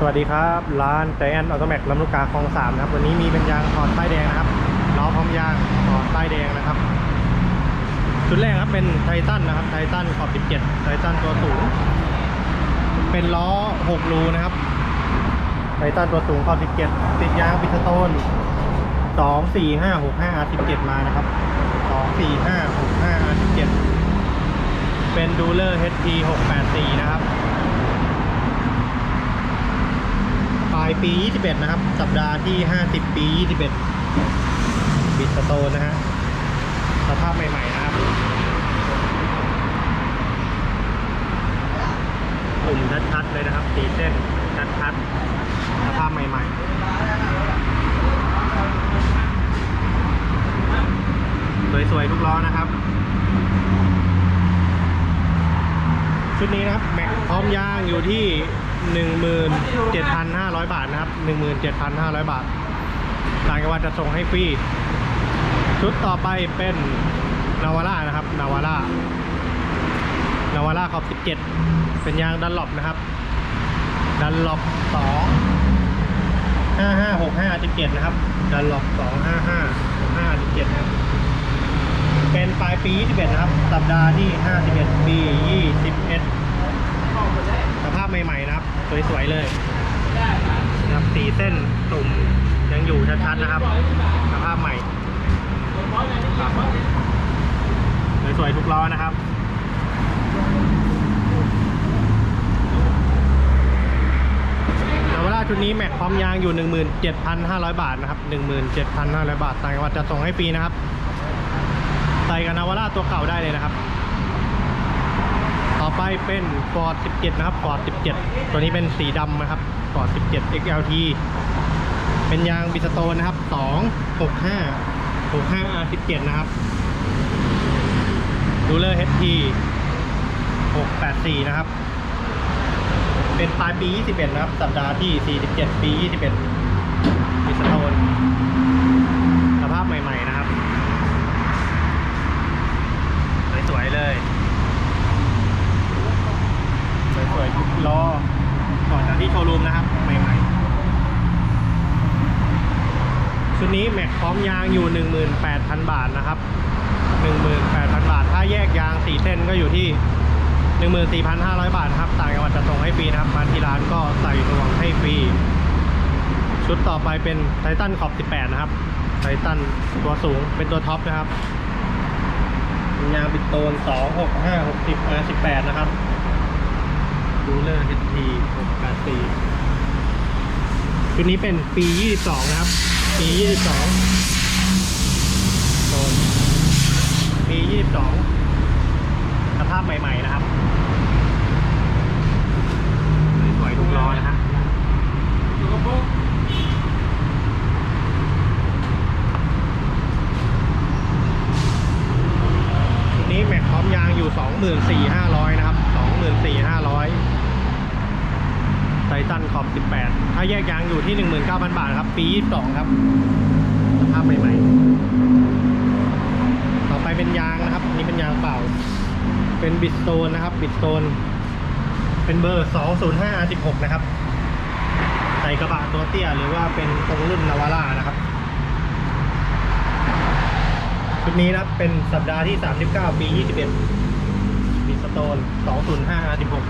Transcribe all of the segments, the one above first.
สวัสดีครับ ร้านแอนออโตแมกลำลูกกาคลองสามนะครับ วันนี้มีเป็นยางถอดป้ายแดงนะครับล้อพร้อมยางถอดป้ายแดงนะครับ ชุดแรกครับเป็นไททันนะครับไททันขอบ17ไททันตัวสูง เป็นล้อ6รูนะครับไททันตัวสูงขอบ17ติดยางปิสโตน2 4 5 6 5 R17 มานะครับ2 4 5 6 5 R17 เป็นดูเลอร์ HP 684นะครับ ปลายปี 21 นะครับ สัปดาห์ที่ 50 ปี 21 บิดสโตนนะฮะ สภาพใหม่ ๆ นะครับปุ่มชัดๆเลยนะครับสีเส้นชัดๆสภาพใหม่ ๆ สวย ๆ ทุกล้อนะครับชุดนี้นะครับ แม็กพร้อมยางอยู่ที่ 17,500 บาทนะครับ 17,500 บาททางจังหวัดจะส่งให้ฟรี ชุดต่อไปเป็นนาวาร่านะครับ นาวาร่านาวาร่าขอบ 17 เป็นยางดันหลบนะครับ ดันหลบ2 55 65 17 นะครับ ดันหลบ2 55 65 17นะครับเป็นปลายปี 21 นะครับ สัปดาห์ที่ 51 ปี 21 ใหม่ๆนะครับ สวยๆเลยนะครับสีเส้นตุ่มยังอยู่ชัดๆนะครับสภาพใหม่ครับสวยๆทุกล้อนะครับนวาร่าชุดนี้แม็กพร้อมยางอยู่ 17,500 บาทนะครับ 17,500 บาทต่างจังหวัดจะส่งให้ฟรีนะครับใส่กับนาวาร่าตัวเก่าได้เลยนะครับ อไปเป็น Ford 17 นะครับ Ford 17 ตัวนี้เป็นสีดำนะครับ Ford 17 XLT เป็นยางบิสโตนนะครับ 2 65 65 R17 นะครับดูเลอร์ HP 684 นะครับ เป็นปลายปี 21 นะครับ สัปดาห์ที่ 47 ปี 21บิสโตน สภาพใหม่ ๆ นะครับ สวย ๆ เลย สวยๆทุกล้อก่อนจากที่โชว์รูมนะครับ ใหม่ๆ ชุดนี้แม็กพร้อมยางอยู่ 18,000 บาทนะครับ 18,000 บาท ถ้าแยกยางสีเส้นก็อยู่ที่ 14,500 บาทครับต่างจังหวัดจะส่งให้ฟรีนะครับ มาที่ร้านก็ใส่รวงให้ฟรี ชุดต่อไปเป็นไททันขอบ 18 นะครับ ไททันตัวสูงเป็นตัวท็อปนะครับ ยางปิดโตน 2 6 5 60 R18 นะครับดูเลอร์ HT 684ชุดนี้เป็นปี 22 นะครับ ปี22โดนปี22สภาพใหม่ ๆ นะครับ สวยทุกล้อนะฮะนี้แม็กพร้อมยางอยู่ 24,500 นะครับ 24,500 ไททันขอบ 18 ถ้าแยกยางอยู่ที่ 19,000 บาทครับ ปี 22 ครับสภาพใหม่ๆ ต่อไปเป็นยางนะครับ นี่เป็นยางเปล่า เป็นบิดโตนนะครับ บิดโตนเป็นเบอร์ 205 R16 นะครับ ใส่กระบะตัวเตี้ยหรือว่าเป็นตรงรุ่นนาวาร่านะครับชุดนี้นะครับ เป็นสัปดาห์ที่ 39 ปี 21 บิดสโตน 205 R16 ย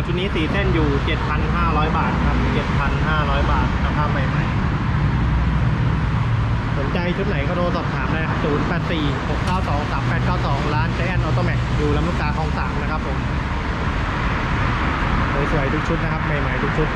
าวชุดนี้สีเส้นอยู่ 7,500 บาทครับ 7,500 บาทสภาพใหม่ๆ สนใจชุดไหนก็โทรสอบถามได้ครับ 084 692 3892 ร้านแจแอนออโตแม็กอยู่ลำลูกกาคลองสามนะครับผม สวยๆทุกชุดนะครับ ใหม่ๆทุกชุด